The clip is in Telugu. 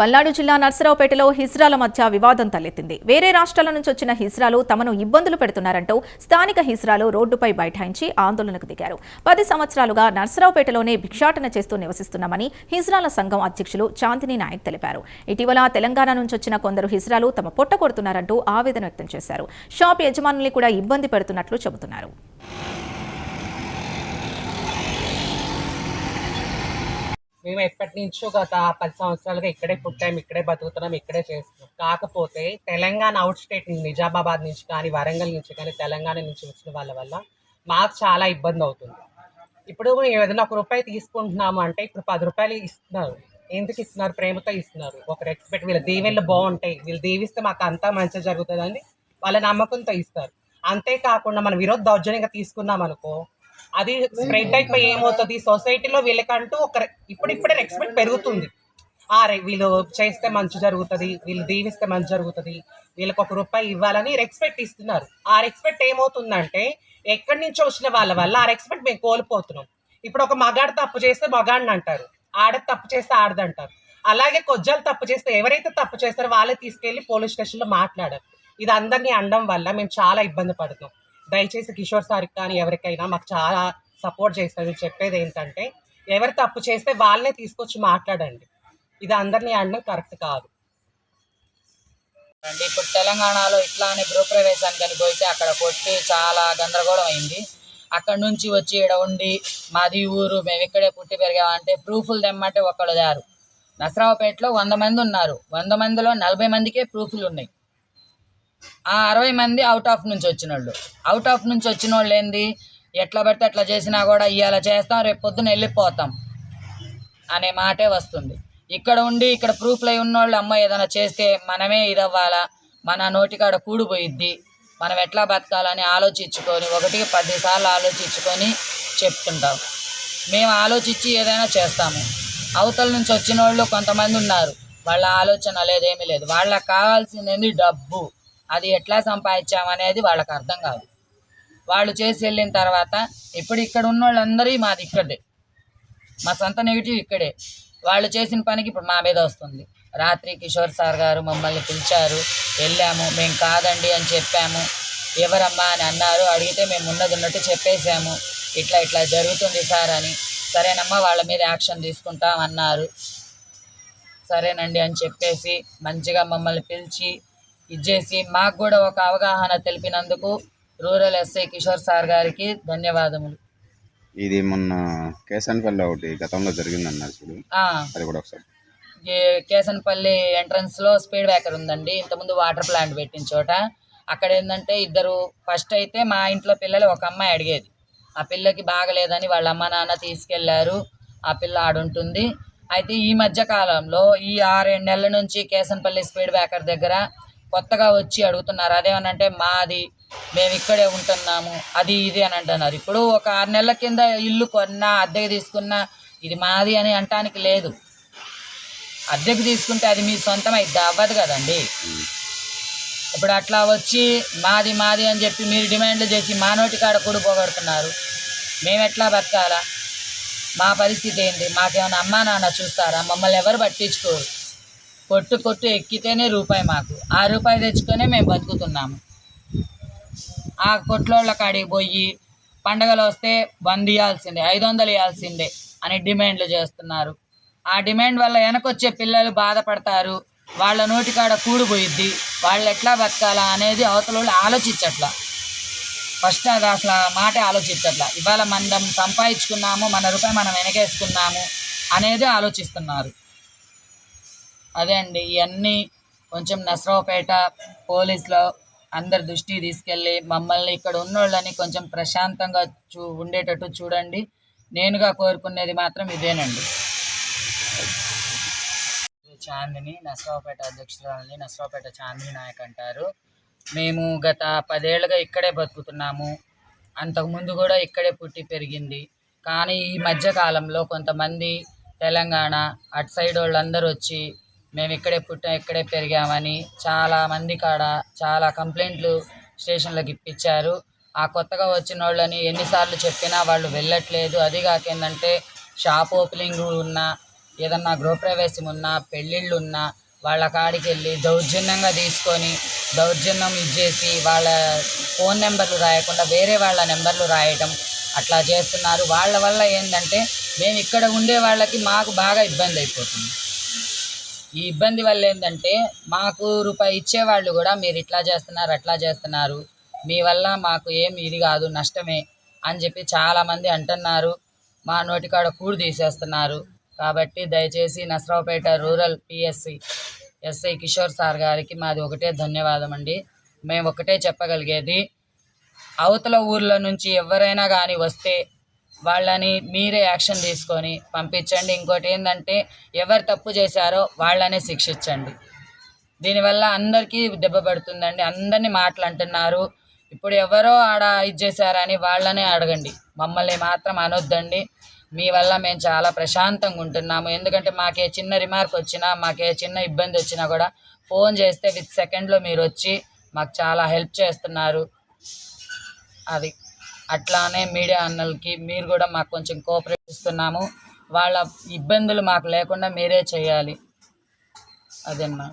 పల్నాడు జిల్లా నర్సరావుపేటలో హిజ్రాల మధ్య వివాదం తలెత్తింది. వేరే రాష్ట్రాల నుంచి వచ్చిన హిజ్రాలు తమను ఇబ్బందులు పెడుతున్నారంటూ స్థానిక హిజ్రాలు రోడ్డుపై బైఠాయించి ఆందోళనకు దిగారు. పది సంవత్సరాలుగా నర్సరావుపేటలోనే భిక్షాటన చేస్తూ నివసిస్తున్నామని హిజ్రాల సంఘం అధ్యక్షులు చాందిని నాయక్ తెలిపారు. ఇటీవల తెలంగాణ నుంచి వచ్చిన కొందరు హిజ్రాలు తమ పొట్ట కొడుతున్నారంటూ ఆవేదన వ్యక్తం చేశారు. షాప్ యజమానుల్ని కూడా ఇబ్బంది పెడుతున్నట్లు చెబుతున్నారు. మేము ఎప్పటి నుంచో గత పది సంవత్సరాలుగా ఇక్కడే పుట్టాం ఇక్కడే బతుకుతున్నాం ఇక్కడే చేస్తున్నాం. కాకపోతే తెలంగాణ అవుట్ స్టేట్ నిజామాబాద్ నుంచి కానీ వరంగల్ నుంచి కానీ తెలంగాణ నుంచి వచ్చిన వాళ్ళ వల్ల మాకు చాలా ఇబ్బంది అవుతుంది. ఇప్పుడు మేము ఏదైనా ఒక రూపాయి తీసుకుంటున్నాము అంటే ఇప్పుడు పది రూపాయలు ఇస్తున్నారు. ఎందుకు ఇస్తున్నారు? ప్రేమతో ఇస్తున్నారు. ఒక రెస్పెక్ట్ వీళ్ళ దీవెళ్ళు బాగుంటాయి. వీళ్ళు దీవిస్తే మాకు అంతా మంచిగా జరుగుతుందని వాళ్ళ నమ్మకంతో ఇస్తారు. అంతేకాకుండా మనం ఈరోజు దౌర్జన్యంగా తీసుకున్నాం అనుకో అది స్ప్రెడ్ అయిపోయి ఏమవుతుంది? సొసైటీలో వీళ్ళకంటూ ఒక ఇప్పుడిప్పుడే రెస్పెక్ట్ పెరుగుతుంది. ఆ రే వీళ్ళు చేస్తే మంచి జరుగుతుంది వీళ్ళు దీవిస్తే మంచి జరుగుతుంది వీళ్ళకి ఒక రూపాయి ఇవ్వాలని రెస్పెక్ట్ ఇస్తున్నారు. ఆ రెస్పెక్ట్ ఏమవుతుందంటే ఎక్కడి నుంచో వచ్చిన వాళ్ళ వల్ల ఆ రెస్పెక్ట్ మేము కోల్పోతున్నాం. ఇప్పుడు ఒక మగాడు తప్పు చేస్తే మగాడిని అంటారు. ఆడ తప్పు చేస్తే ఆడదంటారు. అలాగే కొజ్జాలు తప్పు చేస్తే ఎవరైతే తప్పు చేస్తారో వాళ్ళే తీసుకెళ్ళి పోలీస్ స్టేషన్లో మాట్లాడారు. ఇది అందరినీ అనడం వల్ల మేము చాలా ఇబ్బంది పడుతున్నాం. దయచేసి కిషోర్ సార్కి కానీ ఎవరికైనా మాకు చాలా సపోర్ట్ చేస్తారు. చెప్పేది ఏంటంటే ఎవరు తప్పు చేస్తే వాళ్ళనే తీసుకొచ్చి మాట్లాడండి. ఇది అందరినీ అనడం కరెక్ట్ కాదు. అండి ఇప్పుడు తెలంగాణలో ఇట్లానే గృహప్రవేశానికి అని పోతే అక్కడ కొట్టి చాలా గందరగోళం అయింది. అక్కడ నుంచి వచ్చి ఇక్కడ ఉండి మాది ఊరు మేము ఇక్కడే పుట్టి పెరిగామంటే ప్రూఫ్లు తెమ్మంటే ఒకళ్ళు దారు నసరావుపేటలో వంద మంది ఉన్నారు. వంద మందిలో నలభై మందికే ప్రూఫ్లు ఉన్నాయి. ఆ అరవై మంది అవుట్ ఆఫ్ నుంచి వచ్చిన వాళ్ళు అవుట్ ఆఫ్ నుంచి వచ్చిన వాళ్ళు ఏంది? ఎట్లా పడితే అట్లా చేసినా కూడా ఇవాళ చేస్తాం రేపు పొద్దున వెళ్ళిపోతాం అనే మాటే వస్తుంది. ఇక్కడ ఉండి ఇక్కడ ప్రూఫ్లు అయి ఉన్నోళ్ళు అమ్మ ఏదైనా చేస్తే మనమే ఇదవ్వాలా? మన నోటికాడ కూడిపోయిద్ది మనం ఎట్లా బతకాలని ఆలోచించుకొని ఒకటికి పదిసార్లు ఆలోచించుకొని చెప్తుంటాం. మేము ఆలోచించి ఏదైనా చేస్తాము. అవతల నుంచి వచ్చిన వాళ్ళు కొంతమంది ఉన్నారు. వాళ్ళ ఆలోచన లేదేమీ లేదు. వాళ్ళకి కావాల్సింది డబ్బు. అది ఎట్లా సంపాదించామనేది వాళ్ళకి అర్థం కాదు. వాళ్ళు చేసి వెళ్ళిన తర్వాత ఇప్పుడు ఇక్కడ ఉన్న వాళ్ళందరి మాది ఇక్కడే. మా సొంత నెగిటివ్ ఇక్కడే. వాళ్ళు చేసిన పనికి ఇప్పుడు మా మీద వస్తుంది. రాత్రి కిషోర్ సార్ గారు మమ్మల్ని పిలిచారు. వెళ్ళాము. మేము కాదండి అని చెప్పాము. ఎవరమ్మా అని అన్నారు. అడిగితే మేము ఉన్నది ఉన్నట్టు చెప్పేశాము. ఇట్లా ఇట్లా జరుగుతుంది సార్ అని. సరేనమ్మా వాళ్ళ మీద యాక్షన్ తీసుకుంటాం అన్నారు. సరేనండి అని చెప్పేసి మంచిగా మమ్మల్ని పిలిచి ఇచ్చేసి మాకు కూడా ఒక అవగాహన తెలిపినందుకు రూరల్ ఎస్ఐ కిషోర్ సార్ గారికి ధన్యవాదములు. ఇది మొన్న కేసన్పల్లి ఒకటి గతంలో జరిగిందన్నారు చూడు. ఆ, అది కూడా ఒకసారి. ఈ కేసనపల్లి ఎంట్రన్స్లో స్పీడ్ బ్రేకర్ ఉందండి. ఇంతకుముందు వాటర్ ప్లాంట్ పెట్టిన చోట. అక్కడ ఏంటంటే ఇద్దరు ఫస్ట్ అయితే మా ఇంట్లో పిల్లలు ఒక అమ్మాయి అడిగేది. ఆ పిల్లకి బాగలేదని వాళ్ళ అమ్మ నాన్న తీసుకెళ్ళారు. ఆ పిల్ల ఆడుంటుంది. అయితే ఈ మధ్య కాలంలో ఈ ఆరేడు నెలల నుంచి కేసనపల్లి స్పీడ్ బ్రేకర్ దగ్గర కొత్తగా వచ్చి అడుగుతున్నారు అదేమనంటే మాది మేము ఇక్కడే ఉంటున్నాము అది ఇది అని అంటున్నారు. ఇప్పుడు ఒక ఆరు నెలల కింద ఇల్లు కొన్నా అద్దెకి తీసుకున్నా ఇది మాది అని అంటానికి లేదు. అద్దెకు తీసుకుంటే అది మీ సొంతం అయితే అవ్వదు కదండి. ఇప్పుడు అట్లా వచ్చి మాది మాది అని చెప్పి మీరు డిమాండ్లు చేసి మా నోటి కాడ కూడా పోగొడుతున్నారు. మేము ఎట్లా బతకాలా? మా పరిస్థితి ఏంటి మాకేమైనా అమ్మా నాన్న చూస్తారా? మమ్మల్ని ఎవరు పట్టించుకోరు? కొట్టు కొట్టు ఎక్కితేనే రూపాయి మాకు. ఆ రూపాయి తెచ్చుకొనే మేము బతుకుతున్నాము. ఆ కొట్లోళ్ళ కాడికి పోయి పండగలు వస్తే వంద ఇవ్వాల్సిందే ఐదు వందలు ఇవ్వాల్సిందే అని డిమాండ్లు చేస్తున్నారు. ఆ డిమాండ్ వల్ల వెనకొచ్చే పిల్లలు బాధపడతారు. వాళ్ళ నోటికాడ కూడిపోయిద్ది వాళ్ళు ఎట్లా బతకాలా అనేది అవతల వాళ్ళు ఆలోచించట్లా. ఫస్ట్ అది అసలు ఆ మాట ఆలోచించట్లా. ఇవాళ మనం సంపాదించుకున్నాము మన రూపాయి మనం వెనకేసుకున్నాము అనేది ఆలోచిస్తున్నారు. అదే అండి ఇవన్నీ కొంచెం నసరావుపేట పోలీసులో అందరి దృష్టికి తీసుకెళ్ళి మమ్మల్ని ఇక్కడ ఉన్నోళ్ళని కొంచెం ప్రశాంతంగా చూ ఉండేటట్టు చూడండి. నేనుగా కోరుకునేది మాత్రం ఇదేనండి. చాందిని నసరావుపేట అధ్యక్షురాలని నసరావుపేట చాందిని నాయక్ అంటారు. మేము గత పదేళ్ళుగా ఇక్కడే బతుకుతున్నాము. అంతకుముందు కూడా ఇక్కడే పుట్టి పెరిగింది. కానీ ఈ మధ్యకాలంలో కొంతమంది తెలంగాణ అటు సైడ్ వాళ్ళందరూ వచ్చి మేము ఇక్కడే పుట్టాం ఇక్కడే పెరిగామని చాలా మంది కాడ చాలా కంప్లైంట్లు స్టేషన్లకు ఇప్పించారు. ఆ కొత్తగా వచ్చిన వాళ్ళని ఎన్నిసార్లు చెప్పినా వాళ్ళు వెళ్ళట్లేదు. అది కాక ఏంటంటే షాప్ ఓపెనింగ్ ఉన్నా ఏదన్నా గృహప్రవేశం ఉన్నా పెళ్ళిళ్ళు ఉన్నా వాళ్ళ కాడికి వెళ్ళి దౌర్జన్యంగా తీసుకొని దౌర్జన్యం ఇచ్చేసి వాళ్ళ ఫోన్ నెంబర్లు రాయకుండా వేరే వాళ్ళ నెంబర్లు రాయటం అట్లా చేస్తున్నారు. వాళ్ళ వల్ల ఏంటంటే మేము ఇక్కడ ఉండే వాళ్ళకి మాకు బాగా ఇబ్బంది అయిపోతుంది. ఈ ఇబ్బంది వల్ల ఏంటంటే మాకు రూపాయి ఇచ్చేవాళ్ళు కూడా మీరు ఇట్లా చేస్తున్నారు అట్లా చేస్తున్నారు మీ వల్ల మాకు ఏం ఇది కాదు నష్టమే అని చెప్పి చాలామంది అంటున్నారు. మా నోటికాడ కూడు తీసేస్తున్నారు. కాబట్టి దయచేసి Narasaraopet rural PSC SI Kishore sir గారికి మాది ఒకటే ధన్యవాదం అండి. మేము ఒకటే చెప్పగలిగేది అవతల ఊర్ల నుంచి ఎవరైనా కానీ వస్తే వాళ్ళని మీరే యాక్షన్ తీసుకొని పంపించండి. ఇంకోటి ఏంటంటే ఎవరు తప్పు చేశారో వాళ్ళనే శిక్షించండి. దీనివల్ల అందరికీ దెబ్బ పడుతుందండి. అందరినీ మాటలు అంటున్నారు. ఇప్పుడు ఎవరో ఆడ ఇది చేశారని వాళ్ళనే అడగండి. మమ్మల్ని మాత్రం అనొద్దండి. మీ వల్ల మేము చాలా ప్రశాంతంగా ఉంటున్నాము. ఎందుకంటే మాకే చిన్న రిమార్క్ వచ్చినా మాకే చిన్న ఇబ్బంది వచ్చినా కూడా ఫోన్ చేస్తే విత్ సెకండ్లో మీరు వచ్చి మాకు చాలా హెల్ప్ చేస్తున్నారు. అది. అట్లానే మీడియా అన్నలకి మీరు కూడా మాకు కొంచెం కోఆపరేట్ ఇస్తున్నాము వాళ్ళ ఇబ్బందులు మాకు లేకుండా మీరే చేయాలి. అదన్నా